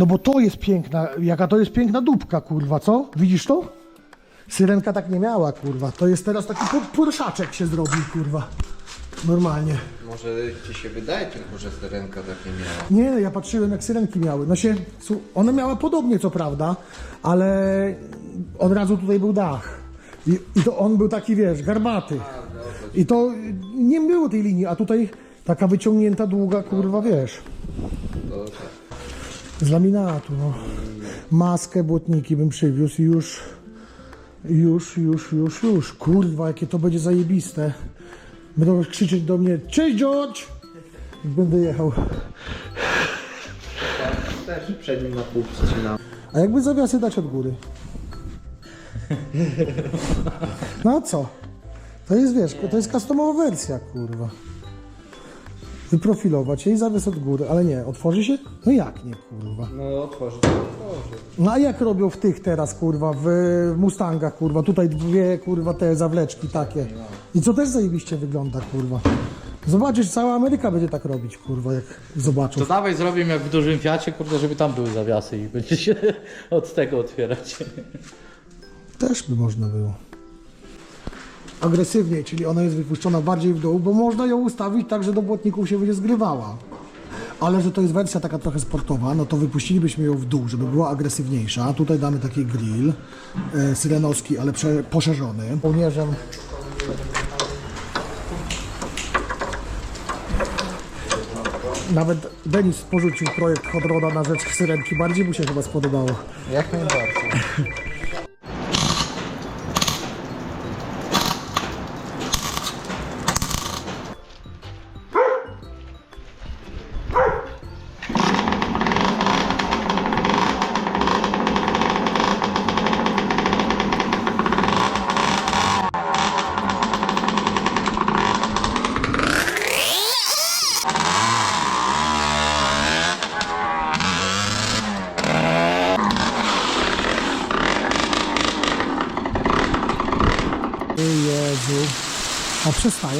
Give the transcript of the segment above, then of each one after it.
No bo to jest piękna, jaka to jest piękna dupka, kurwa, co? Widzisz to? Syrenka tak nie miała, kurwa. To jest teraz taki pu- purszaczek się zrobił, kurwa. Normalnie. Może ci się wydaje tylko, że syrenka tak nie miała. Nie, ja patrzyłem jak syrenki miały. No się, su- one miały podobnie co prawda, ale od razu tutaj był dach. I, I to on był taki, wiesz, garbaty. I to nie było tej linii, a tutaj taka wyciągnięta, długa, kurwa, wiesz. Z laminatu, no. Maskę, błotniki bym przywiózł i już, już, już, już, już. Kurwa, jakie to będzie zajebiste. Będą krzyczeć do mnie, cześć George! Będę jechał. Też przed nim na pół przycinam. A jakby zawiasy dać od góry? No a co? To jest, wiesz, to jest customowa wersja, kurwa. Wyprofilować jej zawias od góry, ale nie, otworzy się? No jak nie, kurwa? No otworzy, to otworzy. No a jak robią w tych teraz, kurwa, w Mustangach, kurwa, tutaj dwie, kurwa, te zawleczki takie. I co też zajebiście wygląda, kurwa. Zobaczysz, cała Ameryka będzie tak robić, kurwa, jak zobaczą. To dawaj zrobię jak w dużym Fiacie, kurde, żeby tam były zawiasy i będzie się od tego otwierać. Też by można było. Agresywniej, czyli ona jest wypuszczona bardziej w dół, bo można ją ustawić tak, że do błotników się będzie zgrywała. Ale że to jest wersja taka trochę sportowa, no to wypuścilibyśmy ją w dół, żeby była agresywniejsza. Tutaj damy taki grill e, syrenowski, ale prze, poszerzony. Kołnierzem Nawet Denis porzucił projekt Hot Roda na rzecz syrenki. Bardziej mu się chyba spodobało. Jak najbardziej.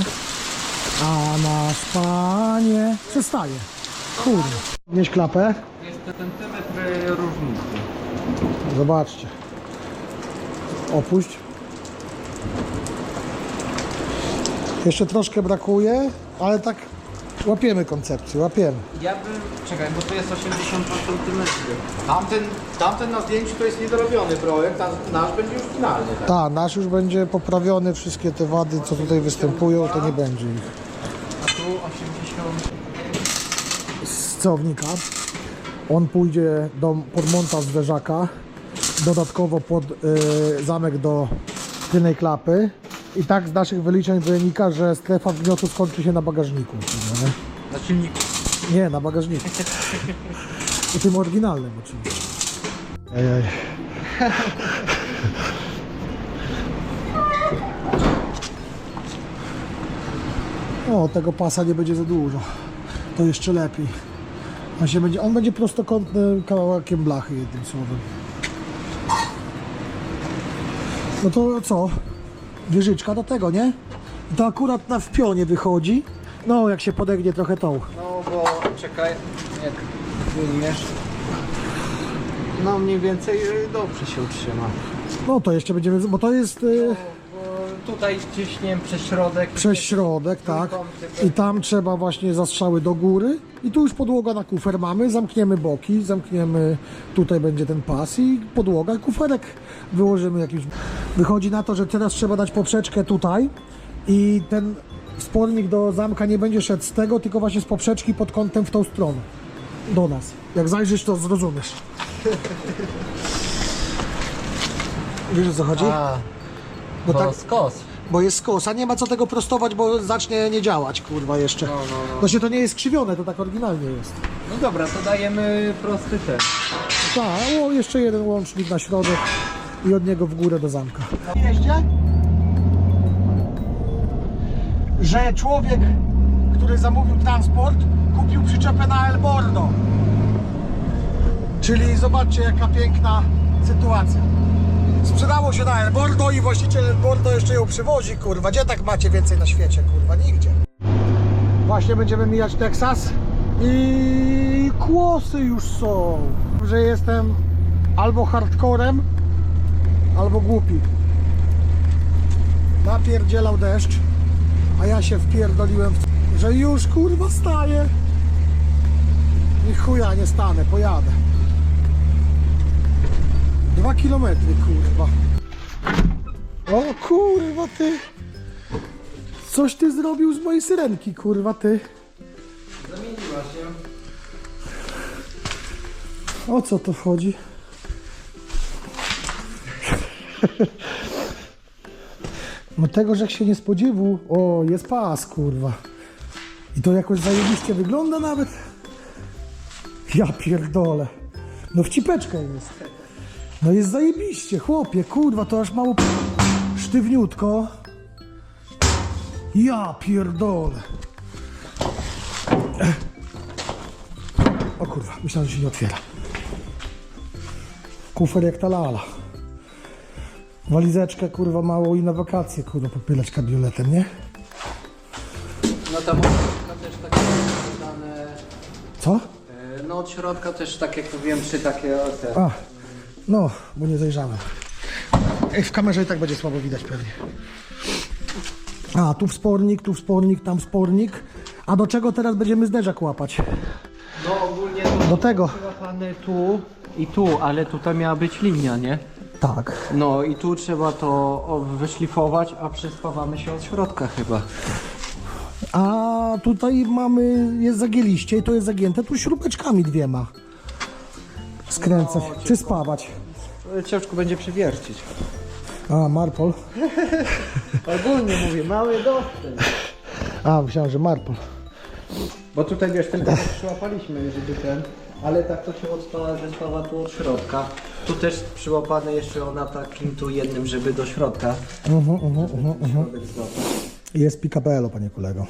Przestaje. A nasz panie przestaje. Kurde. Nieś klapę. Jest to centymetr różnicy. Zobaczcie. Opuść. Jeszcze troszkę brakuje, ale tak łapiemy koncepcję, łapiemy. Ja bym... Czekaj, bo to jest 82 cm. Tamten, tamten na zdjęciu to jest niedorobiony projekt, a nasz będzie już finalny. Tak? Tak, nasz już będzie poprawiony, wszystkie te wady, co tutaj występują, to nie będzie ich. A tu 80... z celownika. On pójdzie do, pod montaż zderzaka, dodatkowo pod y, zamek do tylnej klapy. I tak z naszych wyliczeń wynika, że strefa wniotu skończy się na bagażniku. kurwa, Na silniku. Nie, nie na bagażniku. I tym oryginalnym oczywiście. Ej, ej. O, tego pasa nie będzie za dużo. To jeszcze lepiej. On, się będzie, on będzie prostokątnym kawałkiem blachy, jednym słowem. No to co? Wieżyczka do tego, nie? I to akurat na wpionie wychodzi. No, jak się podegnie trochę tą. No bo czekaj, jak wyjmiesz. No mniej więcej y, dobrze się utrzyma. No to jeszcze będziemy, bo to jest y, Bo tutaj ciśniem przez środek. przez środek, tak. I tam trzeba właśnie zastrzały do góry. I tu już podłoga na kufer mamy. Zamkniemy boki, zamkniemy, tutaj będzie ten pas i podłoga. Kuferek wyłożymy jakiś. Wychodzi na to, że teraz trzeba dać poprzeczkę tutaj i ten spornik do zamka nie będzie szedł z tego, tylko właśnie z poprzeczki pod kątem w tą stronę. Do nas. Jak zajrzysz, to zrozumiesz. Wiesz o co chodzi? A, Bo to tak- skos. Bo jest skos, a nie ma co tego prostować, bo zacznie nie działać, kurwa, jeszcze. No, no, no. Właśnie to nie jest skrzywione, to tak oryginalnie jest. No dobra, to dajemy prosty ten. Tak, o, jeszcze jeden łącznik na środek i od niego w górę do zamka. Jeździe? Że człowiek, który zamówił transport, kupił przyczepę na El Bordo. Czyli zobaczcie, jaka piękna sytuacja. Sprzedało się na El Bordo i właściciel El Bordo jeszcze ją przywozi, kurwa. Gdzie tak macie więcej na świecie, kurwa? Nigdzie. Właśnie będziemy mijać Teksas I kłosy już są. Że jestem albo hardcorem, albo głupi. Napierdzielał deszcz, a ja się wpierdoliłem, że już kurwa staję. I chuja nie stanę, pojadę. Dwa kilometry, kurwa. O kurwa ty. Coś ty zrobił z mojej syrenki, kurwa ty. Zamieniła się. O co to chodzi? No tego, że się nie spodziewał. O, jest pas, kurwa. I to jakoś zajebiście wygląda nawet. Ja pierdolę. No wcipeczka jest. No jest zajebiście, chłopie, kurwa, to aż mało sztywniutko. Ja pierdolę. O kurwa, myślałem, że się nie otwiera. Kufer jak ta lala. Walizeczkę, kurwa, mało i na wakacje, kurwa, popylać kabioletem, nie? No ta mocnica też takie dane. Co? No od środka też tak jak mówiłem, trzy takie te. A, no, bo nie zajrzałem. Ej, w kamerze i tak będzie słabo widać pewnie. A, tu wspornik, tu wspornik, tam wspornik. A do czego teraz będziemy zderzak łapać? No ogólnie to Do tego. przyłapane tu i tu, ale tutaj miała być linia, nie? Tak. No i tu trzeba to o, wyszlifować, a przespawamy się od środka chyba. A tutaj mamy, jest zagięliście i to jest zagięte tu śrubeczkami dwiema. Skręcać, czy spawać. Ciężko będzie przywiercić. A, Marpol. Ogólnie mówię, mały dostęp. A, myślałem, że Marpol. Bo tutaj wiesz, tylko tak przyłapaliśmy, żeby ten, ale tak to się odspala, że spała tu od środka. Tu też przyłapane jeszcze ona takim tu jednym, żeby do środka. Mhm, mhm, mhm, mhm. Środek złapać. Jest picabello, panie kolego.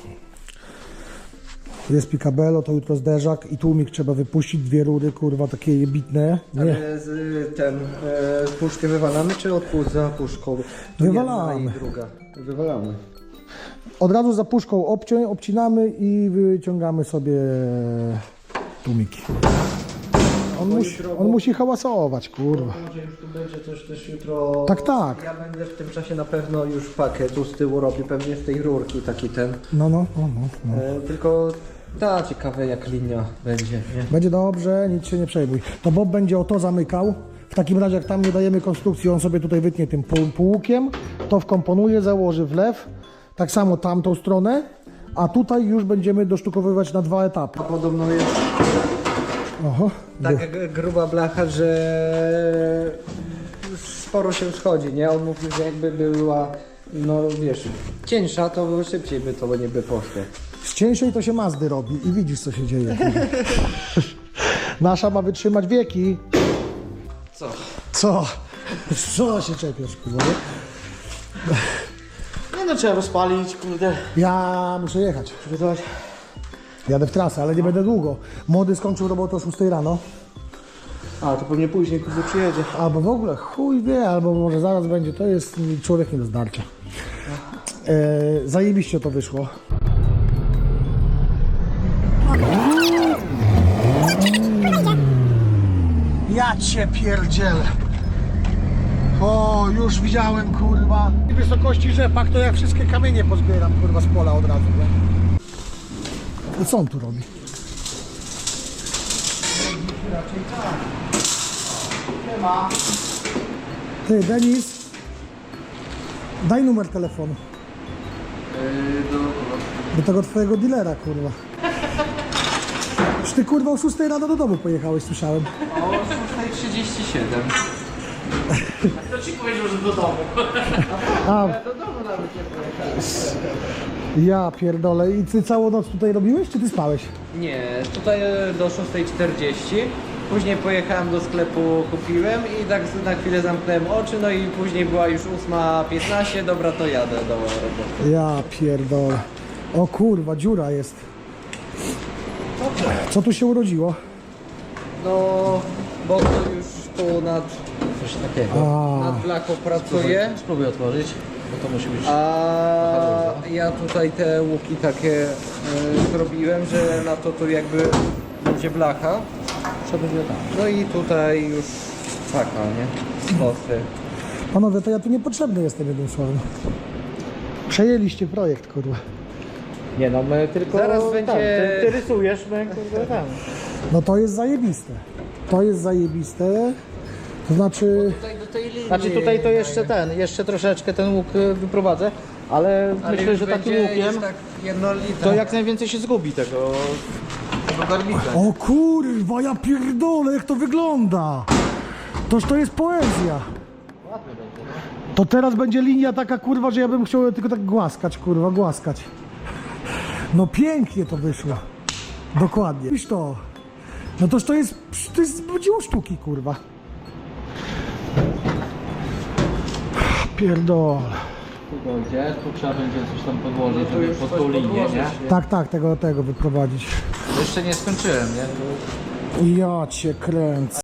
Jest picabello, to jutro zderzak i tłumik trzeba wypuścić, dwie rury, kurwa, takie jebitne. Nie, Ale z, ten, e, puszkę wywalamy, czy odpust za puszką? Tu Wywalamy. Jedna i druga. Wywalamy. od razu za puszką obcią, obcinamy i wyciągamy sobie tłumiki. On musi, on musi hałasować, kurwa. Może już tu będzie coś też jutro. Tak, tak. Ja będę w tym czasie na pewno już pakę tu z tyłu robił, pewnie z tej rurki taki ten. No, no, no, no, no. E, tylko ta ciekawe jak linia będzie, nie? Będzie dobrze, nic się nie przejmuj. To Bob będzie o to zamykał. W takim razie, jak tam nie dajemy konstrukcji, on sobie tutaj wytnie tym pół, półkiem, to wkomponuje, założy wlew. Tak samo tamtą stronę, a tutaj już będziemy dosztukowywać na dwa etapy. A podobno jest Oho, taka g- gruba blacha, że sporo się schodzi, nie? On mówił, że jakby była, no wiesz, cieńsza, to by szybciej by to niby poszło. z cieńszej to się Mazdy robi i widzisz, co się dzieje. Nasza ma wytrzymać wieki. Co? Co? Co się czepiasz, kurwa? nie? Nie no, trzeba rozpalić, kurde. Ja muszę jechać. Przygotować. Jadę w trasę, ale nie będę długo. Młody skończył robotę o 6 rano. A, to pewnie później, kurde, przyjedzie. Albo w ogóle chuj wie, albo może zaraz będzie. To jest człowiek nie do zdarcia. E, zajebiście to wyszło. Ja cię pierdzielę. O, już widziałem, kurwa. W wysokości rzepak to ja wszystkie kamienie pozbieram, kurwa, z pola od razu, nie? I co on tu robi? Ty, Denis, daj numer telefonu. Do tego twojego dealera, kurwa. Już ty kurwa o 6 rano do domu pojechałeś, słyszałem. O 6.37. To ci powiedział, że do domu. A, Do domu nawet nie pojechałem. Ja pierdolę. I ty całą noc tutaj robiłeś, czy ty spałeś? Nie, tutaj e, do 6.40. Później pojechałem do sklepu, kupiłem i tak na chwilę zamknąłem oczy, no i później była już 8.15, dobra to jadę do roboty. Ja pierdolę. O kurwa, dziura jest. Co tu się urodziło? No, bo to już tu nad coś takiego. A. Nad blachą pracuje. Spróbuj otworzyć. Bo to musi być... A ja tutaj te łuki takie y, zrobiłem, że na to tu jakby będzie blacha. Co będzie tam? No i tutaj już taka, nie? Ostry. Panowie, to ja tu niepotrzebny jestem jednym słowem. Przejęliście projekt, kurwa. Nie no, my tylko... Zaraz tam, będzie- Ty, ty rysujesz, my kurde tam. No to jest zajebiste. To jest zajebiste. To znaczy, Tutaj tej linii. Znaczy tutaj to jeszcze ten, jeszcze troszeczkę ten łuk y, wyprowadzę, ale, Ale myślę, już że takim będzie łukiem już tak to jak najwięcej się zgubi tego, tego garbica. o kurwa, ja pierdolę, jak to wygląda. Toż to jest poezja. To teraz będzie linia taka, kurwa, że ja bym chciał tylko tak głaskać, kurwa, głaskać. No pięknie to wyszło. Dokładnie. Widzisz to? No toż to jest, to jest dzieło sztuki, kurwa. Pierdolę. Tu dojdzie, tu trzeba będzie coś tam podłożyć, No tu żeby pod tą linię, nie? Tak, tak, tego, tego wyprowadzić. Jeszcze nie skończyłem, nie? Ja cię kręcę.